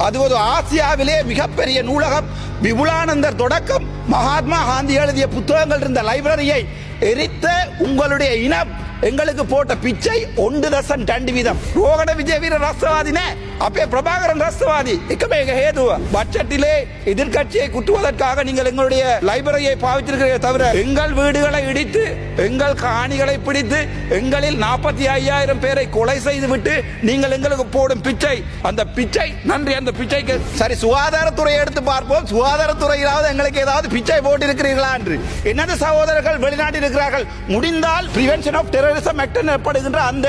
அது ஒரு ஆசியாவிலே மிகப்பெரிய நூலகம். விபுலானந்தர் தொடக்கம். மகாத்மா காந்தி எழுதிய புத்தகங்கள் இருந்த லைப்ரரியை எரித்த உங்களுடைய இனம். எங்களுக்கு போட்ட பிச்சை ஒன்று தசம் ரெண்டு வீதம். ரோகட விஜய் வீர ராஷ்டிரவாதினே. அப்பே பிரபாகரன் ராஷ்டிரவாதி. இக்கமே எங்க ஹேது பட்ஜெட்டிலே எதிர்கட்சியை குட்டுவதற்காக நீங்கள் எங்களுடைய லைப்ரரியை பாவித்திருக்கிறீர்கள் தவிர எங்கள் வீடுகளை இடித்து எங்கள் காணிகளை பிடித்து எங்களில் நாற்பத்தி ஐயாயிரம் பேரை கொலை செய்துவிட்டு நீங்கள் எங்களுக்கு போடும் பிச்சை. அந்த பிச்சை நன்றி அந்த பிச்சைக்கு. சரி சுகாதாரத்துறை எடுத்து பார்ப்போம். சுகாதாரத்துறையிலாவது எங்களுக்கு ஏதாவது பிச்சை போட்டிருக்கிறீர்களா என்று. என்னது சகோதரர்கள் வெளிநாட்டில் இருக்கிறார்கள்? முடிந்தால் prevention of terror terrorism act எனப்படுகின்ற அந்த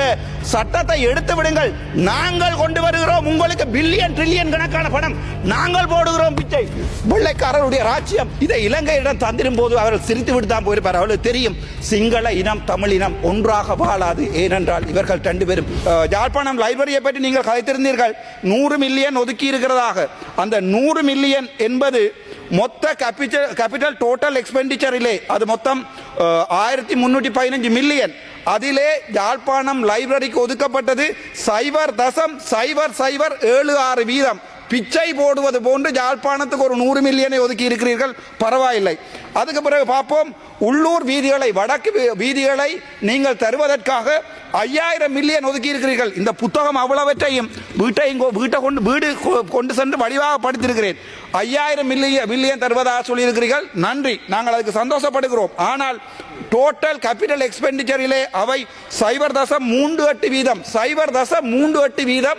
சட்டத்தை எடுத்து விடுங்கள். நாங்கள் கொண்டு வருகிறோம். உங்களுக்கு பில்லியன் ட்ரில்லியன் கணக்கான பணம். நாங்கள் போடுகிறோம் பிச்சை. வெள்ளைக்காரருடைய ராஜ்யம். இதை இலங்கையிடம் தந்திரும் போது அவர்கள் சிரித்து விட்டு தான் போயிருப்பார். அவர்களுக்கு தெரியும் சிங்கள இனம் தமிழ் இனம் ஒன்றாக வாழாது. ஏனென்றால் இவர்கள் ரெண்டு பேரும் யாழ்ப்பாணம் லைப்ரரியை பற்றி நீங்கள் கதைத்திருந்தீர்கள். நூறு மில்லியன் ஒதுக்கி இருக்கிறதாக. அந்த நூறு மில்லியன் என்பது மொத்த கேபிட்டல் கேபிட்டல் டோட்டல் எக்ஸ்பெண்டிச்சரிலே அது மொத்தம் ஆயிரத்தி முன்னூற்றி பதினஞ்சு மில்லியன் அதிலே யாழ்ப்பாணம் லைப்ரரிக்கு ஒதுக்கப்பட்டது சைபர் தசம் சைபர் சைபர் ஏழு ஆறு வீதம். பிச்சை போடுவது போன்று யாழ்ப்பாணத்துக்கு ஒரு நூறு மில்லியனை ஒதுக்கி இருக்கிறீர்கள். பரவாயில்லை. அதுக்கு பிறகு பார்ப்போம். உள்ளூர் வீதிகளை வடக்கு வீதிகளை நீங்கள் தருவதற்காக ஐயாயிரம் மில்லியன் ஒதுக்கி இருக்கிறீர்கள் இந்த புத்தகம் அவ்வளவற்றையும் வீட்டையும் கொ- வீட்டை கொண்டு வீடு கொ- கொண்டு சென்று வடிவாக படித்திருக்கிறேன் ஐயாயிரம் மில்லியன் மில்லியன் தருவதாக சொல்லியிருக்கிறீர்கள். நன்றி. நாங்கள் அதுக்கு சந்தோஷப்படுகிறோம். ஆனால் டோட்டல் கேபிட்டல் எக்ஸ்பெண்டிச்சரிலே அவை சைபர் தசம் மூன்று எட்டு வீதம். சைபர் தசம் மூன்று எட்டு வீதம்.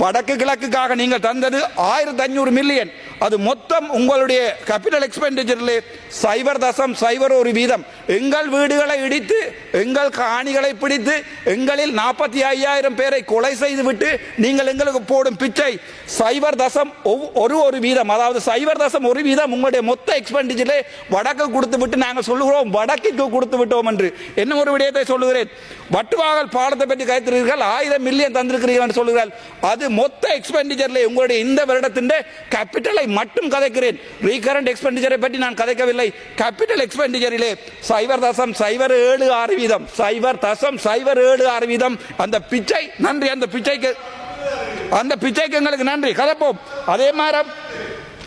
வடக்கு கிழக்குக்காக நீங்கள் தந்தது ஆயிரத்தி அஞ்சூறு மில்லியன் அது மொத்தம் உங்களுடைய கேபிட்டல் எக்ஸ்பெண்டிச்சரில் சைபர் தசம் சைபர் ஒரு வீதம். எங்கள் வீடுகளை இடித்து எங்கள் காணிகளை பிடித்து எங்களில் நாற்பத்தி ஐயாயிரம் பேரை கொலை செய்து விட்டு நீங்கள் எங்களுக்கு போடும் பிச்சை. சைபர் தசம் ஒரு ஒரு வீதம். அதாவது சைபர் தசம் ஒரு வீதம் உங்களுடைய மொத்த எக்ஸ்பெண்டிச்சரில் வடக்கு கொடுத்து விட்டு நாங்கள் சொல்லுகிறோம் வடக்குக்கு கொடுத்து விட்டோம் என்று. என்ன ஒரு விடயத்தை சொல்லுகிறேன்? வட்டுவாகல் பாடத்தை பற்றி கைத்திருக்கிறீர்கள் ஆயிரம் மில்லியன் தந்திருக்கிறீர்கள் என்று சொல்லுகிறார்கள் அது மொத்த எக்ஸ்பெண்டிச்சரில் உங்களுடைய இந்த வருடத்தின் கேபிட்டலை மட்டும் கதைக்கிறேன். ரீகரண்ட் எக்ஸ்பெண்டிச்சரை பற்றி நான் கதைக்கவில்லை. கேபிட்டல் எக்ஸ்பெண்டிச்சரிலே சைவர் தசம் சைவர் ஏழு ஆறு வீதம். சைவர் தசம் சைவர் ஏழு ஆறு வீதம். அந்த பிச்சை நன்றி அந்த பிச்சைக்கு அந்த பிச்சைக்கு எங்களுக்கு நன்றி. கதைப்போம். அதே மாதிரி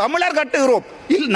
தமிழர் கட்டுகிறோம்.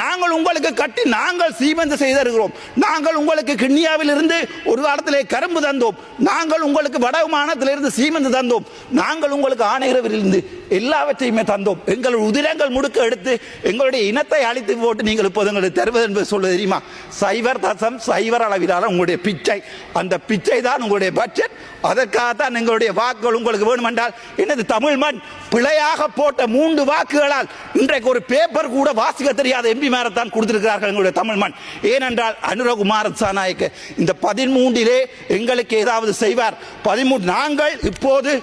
நாங்கள் உங்களுக்கு கட்டி நாங்கள் சீமந்து செய்திருக்கிறோம். நாங்கள் உங்களுக்கு கிண்ணியாவில் இருந்து ஒரு காலத்திலே கரும்பு தந்தோம். நாங்கள் உங்களுக்கு வடமானத்திலிருந்து சீமந்து தந்தோம். நாங்கள் உங்களுக்கு ஆணையரவிலிருந்து எல்லாவற்றையுமே தந்தோம். எங்கள் உதிரங்கள் முடுக்க எடுத்து எங்களுடைய இனத்தை அழித்து போட்டு நீங்கள் இப்போது எங்களுக்கு தருவது என்பது சொல்ல தெரியுமா? சைவர் தசம் சைவர் அளவிலான உங்களுடைய பிச்சை. அந்த பிச்சை தான் உங்களுடைய பட்ஜெட் அதற்காகத்தான் எங்களுடைய வாக்குகள் உங்களுக்கு வேணுமென்றால் எனது தமிழ் மண் பிழையாக போட்ட மூன்று வாக்குகளால் இன்றைக்கு ஒரு பேப்பர் கூட வாசிக்க தெரியாத எம்பி மேரத்தான் கொடுத்திருக்கிறார்கள் எங்களுடைய தமிழ் மண். ஏனென்றால் அனுரகுமார சாநாயக்க இந்த பதிமூன்றிலே எங்களுக்கு ஏதாவது செய்வார். பதிமூன்று நாங்கள் இப்போது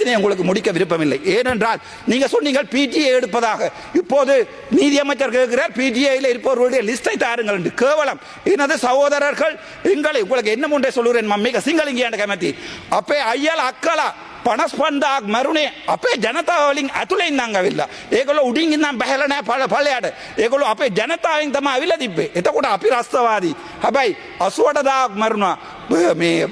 பிரச்சனையை உங்களுக்கு முடிக்க விருப்பமில்லை ஏனென்றால் நீங்க சொன்னீங்க பிடிஏ எடுப்பதாக இப்போது நீதியமைச்சர் கேட்கிறார் பிடிஏல இருப்பவர்களுடைய லிஸ்டை தாருங்கள் என்று கேவலம் எனது சகோதரர்கள் எங்களை உங்களுக்கு என்ன முன்றே சொல்லுறேன் மம்மிக சிங்களிங்க கமத்தி அப்பே ஐயல் அக்கலா පනස්පන්දාක් මරුණේ අපේ ජනතාවලින් ඇතුළේ ඉඳං ඇවිල්ලා ඒගොල්ලෝ උඩින් ඉඳන් බැහැලා නැහැ පළ පළයට ඒගොල්ලෝ අපේ ජනතාවෙන් තමයි අවිලා තිබ්බේ එතකොට අපි රස්තවාදී හැබැයි 88000ක් මරුණා මේ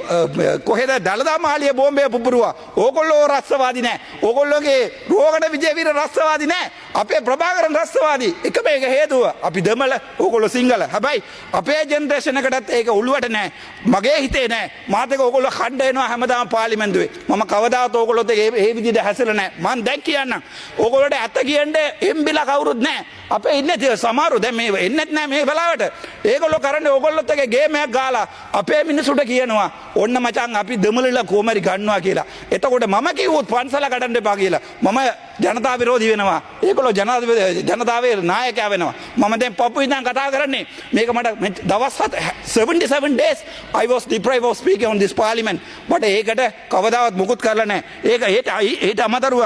කොහෙද දළදා මාලිය බෝම්බය පුපුරුවා? ඕකොල්ලෝ රස්සවාදි නෑ. ඕකොල්ලොගේ රෝගණ විජයවිර රස්සවාදි නෑ. අපේ ප්‍රභාකරන් රස්සවාදී. එක මේක හේතුව. අපි දෙමල ඕකොලො සිංහල. හැබයි අපේ ජෙන්දේශනකටත් ඒක උළුවට නෑ. මගේ හිතේ නෑ. මාතක ඔකොල කණ්ඩයනවා හැමදාම පාලිමෙන්දුවේ ම කවදා ඕකොලොත් ඒ විදිට හැසල නෑ. මන් දැක් කියන්න ඕකොලට ඇත්ත කියන්ට එම්බිලා කවුරුත් නෑ. අපේ ඉන්න තිය සමාරු දැ මේ එන්නෙත් නෑ මේ බලාවට ඒකොල්ලො කරන්න ඕකොල්ලොත්තගේ ගේමයක් ගාලා. අපේ මිනිසුට මිනිසුන්ට කියනවා ඔන්න මචං අපි දෙමළලා කොමරි ගන්නවා කියලා එතකොට මම කිව්වොත් පන්සල කඩන්න එපා කියලා මම ජනතා විරෝධී වෙනවා ඒගොල්ලෝ ජනාධිපති ජනතාවේ නායකයා වෙනවා මම දැන් පපු ඉඳන් කතා කරන්නේ මේක මට මෙ- දවස් හත 77 days I was deprived of speaking on this parliament but ඒකට කවදාවත් මුකුත් කරලා නැහැ ඒක ඒට ඒට අමතරුව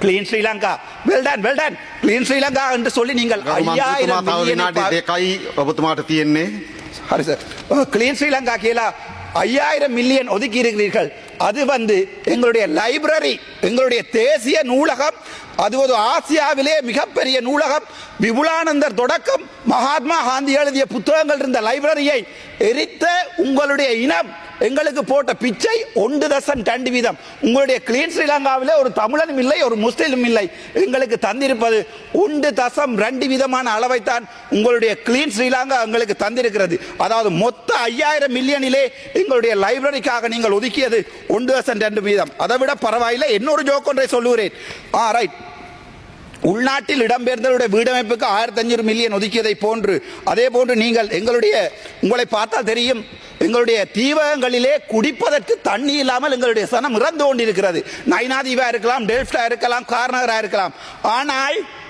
clean Sri Lanka well done well done clean Sri Lanka என்று சொல்லி நீங்கள் මන්ත්‍රතුමා ஐயாயிரம் තව மில்லியனை විනාඩි சாரி சார் கிளீன் ஸ்ரீலங்கா கீழே ஐயாயிரம் மில்லியன் ஒதுக்கி இருக்கிறீர்கள் அது வந்து எங்களுடைய லைப்ரரி எங்களுடைய தேசிய நூலகம் அது ஒரு ஆசியாவிலே மிகப்பெரிய நூலகம். விபுலானந்தர் தொடக்கம் மகாத்மா காந்தி எழுதிய புத்தகங்கள் இருந்த லைப்ரரியை எரித்த உங்களுடைய இனம் எங்களுக்கு போட்ட பிச்சை ஒன்று தசன் ரெண்டு வீதம். உங்களுடைய கிளீன் ஸ்ரீலங்காவில் ஒரு தமிழனும் இல்லை ஒரு முஸ்லீமும் இல்லை. எங்களுக்கு தந்திருப்பது ஒன்று தசம் ரெண்டு விதமான அளவைத்தான் உங்களுடைய கிளீன் ஸ்ரீலங்கா எங்களுக்கு தந்திருக்கிறது. அதாவது மொத்த ஐயாயிரம் மில்லியனிலே எங்களுடைய லைப்ரரிக்காக நீங்கள் ஒதுக்கியது ஒன்று தசம் ரெண்டு வீதம். அதை விட பரவாயில்லை. இன்னொரு ஜோக் ஒன்றை சொல்லுகிறேன். ஆ ரைட் உள்நாட்டில் இடம்பெயர்ந்தவருடைய வீடமைப்புக்கு ஆயிரத்தி அஞ்சூறு மில்லியன் ஒதுக்கியதை போன்று அதே போன்று நீங்கள் எங்களுடைய உங்களை பார்த்தால் தெரியும் எங்களுடைய தீவகங்களிலே குடிப்பதற்கு தண்ணி இல்லாமல் எங்களுடைய சனம் இறந்து கொண்டிருக்கிறது. நைனாதீவா இருக்கலாம் டெல்ஃப்டா இருக்கலாம் கார்னகரா இருக்கலாம். ஆனால்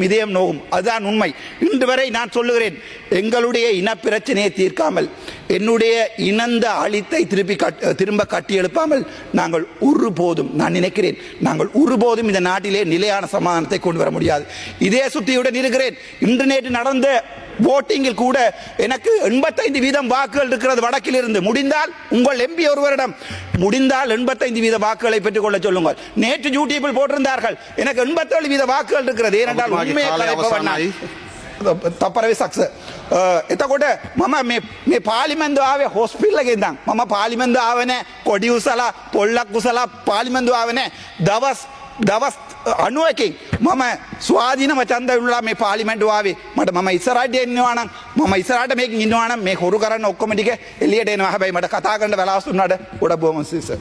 நோகும் இதயம் நோவும். அதுதான் உண்மை. இன்று வரை நான் சொல்லுகிறேன் எங்களுடைய இனப்பிரச்சனையை தீர்க்காமல். என்னுடைய இனந்த அழித்தை திருப்பி கட் திரும்ப கட்டி எழுப்பாமல் நாங்கள் ஒருபோதும் நான் நினைக்கிறேன் நாங்கள் ஒருபோதும் இந்த நாட்டிலே நிலையான சமாதானத்தை கொண்டு வர முடியாது. இதே சுத்தியுடன் இருக்கிறேன். இன்று நடந்த ஓட்டிங்கில் கூட எனக்கு எண்பத்தைந்து வீதம் வாக்குகள் இருக்கிறது வடக்கில் இருந்து முடிந்தால் உங்கள் எம்பி ஒருவரிடம் முடிந்தால் எண்பத்தைந்து வீத வாக்குகளை பெற்றுக்கொள்ள சொல்லுங்கள். நேற்று யூடியூபில் போட்டிருந்தார்கள். எனக்கு எண்பத்தேழு வீத வாக்குகள் இருக்கிறது. ஏனென்றால் உண்மையை පරවිසක්ස එතකොට මම මේ පාලිමෙන්දු ආවේ හොස්පිල්ලගෙන්දම් මම පාලිමෙන්දු ආවන කොඩි උසලා පොල්ලක් උසලා පාලිමෙන්දු ආවන දවස් දවස් අනුවකින් මම ස්වාධීන චන්ද ුල්ලා මේ පාලිමෙන්ට් ආවේ මට මම ඉස්සරට එන්නවාන මම ඉස්සරට මේ ඉන්නවාන මේ හොරු කරන්න ඔක්කොමටික එලියට එනවා හැබයි මට කතා කරන්න වෙලාස්සුන්නට ගොඩ බොමසිස.